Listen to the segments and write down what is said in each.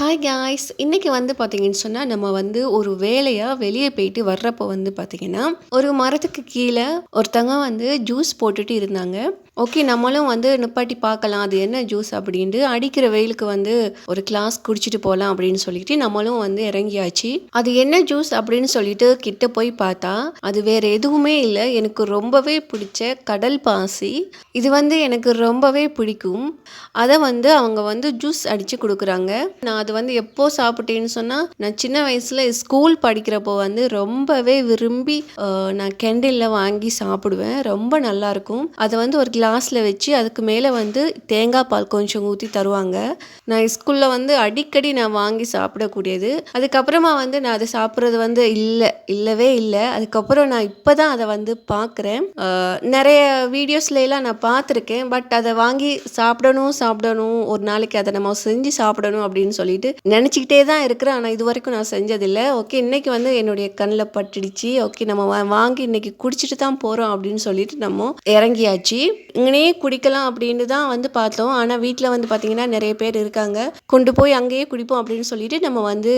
Hi guys இன்றைக்கி வந்து பார்த்தீங்கன்னு சொன்னால் நம்ம வந்து ஒரு வேலையாக வெளியே போயிட்டு வர்றப்போ வந்து பார்த்திங்கன்னா ஒரு மரத்துக்கு கீழே ஒருத்தங்க வந்து ஜூஸ் போட்டுட்டு இருந்தாங்க. ஓகே நம்மளும் வந்து நிப்பாட்டி பார்க்கலாம். அது என்ன ஜூஸ் அப்படின்ட்டு அடிக்கிற வெயிலுக்கு வந்து ஒரு கிளாஸ் குடிச்சிட்டு போகலாம் அப்படின்னு சொல்லிட்டு நம்மளும் வந்து இறங்கியாச்சு. அது என்ன ஜூஸ் அப்படின்னு சொல்லிட்டு கிட்ட போய் பார்த்தா, அது வேற எதுவுமே இல்லை எனக்கு ரொம்பவே பிடிச்ச கடல் பாசி. இது வந்து எனக்கு ரொம்பவே பிடிக்கும். அதை வந்து அவங்க வந்து ஜூஸ் அடித்து கொடுக்குறாங்க நான் அது அது வந்து எப்போ சாப்பிட்டேன்னு சொன்னால் நான் சின்ன வயசில் ஸ்கூல் படிக்கிறப்போ வந்து ரொம்பவே விரும்பி நான் கெண்டிலில் வாங்கி சாப்பிடுவேன். ரொம்ப நல்லாயிருக்கும். அதை வந்து ஒரு கிளாஸில் வச்சு அதுக்கு மேலே வந்து தேங்காய் பால் கொஞ்சம் ஊற்றி தருவாங்க. நான் ஸ்கூலில் வந்து அடிக்கடி நான் வாங்கி சாப்பிடக்கூடியது. அதுக்கப்புறமா வந்து நான் அதை சாப்பிட்றது வந்து இல்லை இல்லவே இல்லை அதுக்கப்புறம் நான் இப்போ தான் அதை வந்து பார்க்குறேன். நிறைய வீடியோஸ்லாம் நான் பார்த்துருக்கேன். பட் அதை வாங்கி சாப்பிடணும், சாப்பிடணும். ஒரு நாளைக்கு அதை நம்ம செஞ்சு சாப்பிடணும் அப்படின்னு சொல்லிட்டு நினச்சிக்கிட்டே தான் இருக்கிறேன். ஆனால் இது வரைக்கும் நான் செஞ்சதில்ல. ஓகே இன்றைக்கி வந்து என்னுடைய கண்ணில் பட்டுடுச்சு. ஓகே நம்ம வ வாங்கி இன்றைக்கி குடிச்சிட்டு தான் போகிறோம் அப்படின்னு சொல்லிட்டு நம்ம இறங்கியாச்சு. இங்கனே குடிக்கலாம் அப்படின்னு தான் வந்து பார்த்தோம். ஆனால் வீட்டில் வந்து பார்த்தீங்கன்னா, நிறைய பேர் இருக்காங்க. கொண்டு போய் அங்கேயே குடிப்போம் அப்படின்னு சொல்லிட்டு நம்ம வந்து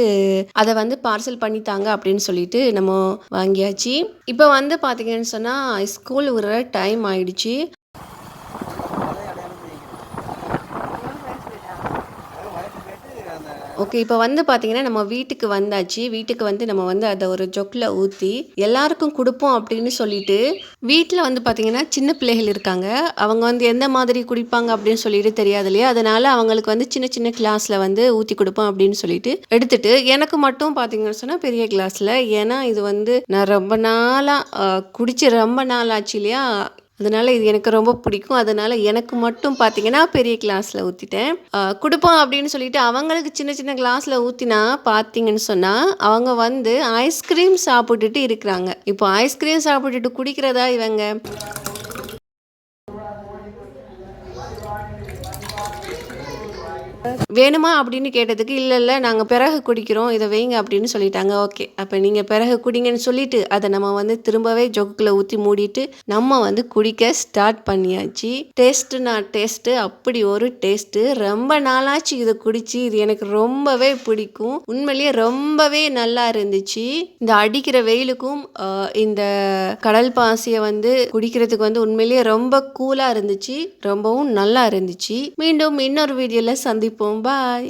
அதை வந்து பார்சல் பண்ணி தாங்க அப்படின்னு சொல்லிட்டு நம்ம வாங்கியாச்சு. இப்போ வந்து பார்த்தீங்கன்னு சொன்னால் ஸ்கூல் விடுற டைம் ஆயிடுச்சு. ஓகே இப்போ வந்து பார்த்தீங்கன்னா, நம்ம வீட்டுக்கு வந்தாச்சு. வீட்டுக்கு வந்து நம்ம வந்து அதை ஒரு ஜொக்கில் ஊற்றி எல்லாருக்கும் கொடுப்போம் அப்படின்னு சொல்லிட்டு, வீட்டில் வந்து பார்த்தீங்கன்னா, சின்ன பிள்ளைகள் இருக்காங்க. அவங்க வந்து எந்த மாதிரி குடிப்பாங்க அப்படின்னு சொல்லிட்டு தெரியாது இல்லையா? அதனால அவங்களுக்கு வந்து சின்ன சின்ன கிளாஸில் வந்து ஊற்றி கொடுப்போம் அப்படின்னு சொல்லிட்டு எடுத்துட்டு, எனக்கு மட்டும் பார்த்தீங்கன்னு சொன்னால் பெரிய கிளாஸில் ஏன்னா இது வந்து நான் ரொம்ப நாளாக குடிச்சு ரொம்ப நாள் ஆச்சு இல்லையா? அதனால் இது எனக்கு ரொம்ப பிடிக்கும். அதனால் எனக்கு மட்டும் பார்த்தீங்கன்னா, பெரிய கிளாஸில் ஊற்றிட்டேன் கொடுப்போம் அப்படின்னு சொல்லிட்டு அவங்களுக்கு சின்ன சின்ன கிளாஸில் ஊற்றினா பார்த்தீங்கன்னு சொன்னால் அவங்க வந்து ஐஸ்கிரீம் சாப்பிட்டுட்டு இருக்கிறாங்க. இப்போ ஐஸ்கிரீம் சாப்பிட்டுட்டு குடிக்கிறதா இவங்க? வேணுமா அப்படின்னு கேட்டதுக்கு, இல்லை இல்லை நாங்கள் பிறகு குடிக்கிறோம். இதை வைங்க அப்படின்னு சொல்லிட்டாங்க. ஓகே. அப்போ நீங்கள் பிறகு குடிங்கன்னு சொல்லிட்டு, அதை நம்ம வந்து திரும்பவே ஜொக்கில் ஊற்றி மூடிட்டு, நம்ம வந்து குடிக்க ஸ்டார்ட் பண்ணியாச்சு. டேஸ்ட்டுனா டேஸ்ட்டு அப்படி ஒரு டேஸ்ட்டு. ரொம்ப நாளாச்சு இதை குடிச்சு. இது எனக்கு ரொம்பவே பிடிக்கும். உண்மையிலேயே ரொம்பவே நல்லா இருந்துச்சு. இந்த அடிக்கிற வெயிலுக்கும் இந்த கடல் பாசியை வந்து குடிக்கிறதுக்கு வந்து உண்மையிலேயே ரொம்ப கூலாக இருந்துச்சு. ரொம்பவும் நல்லா இருந்துச்சு. மீண்டும் இன்னொரு வீடியோல சந்திப்போம். பாய்.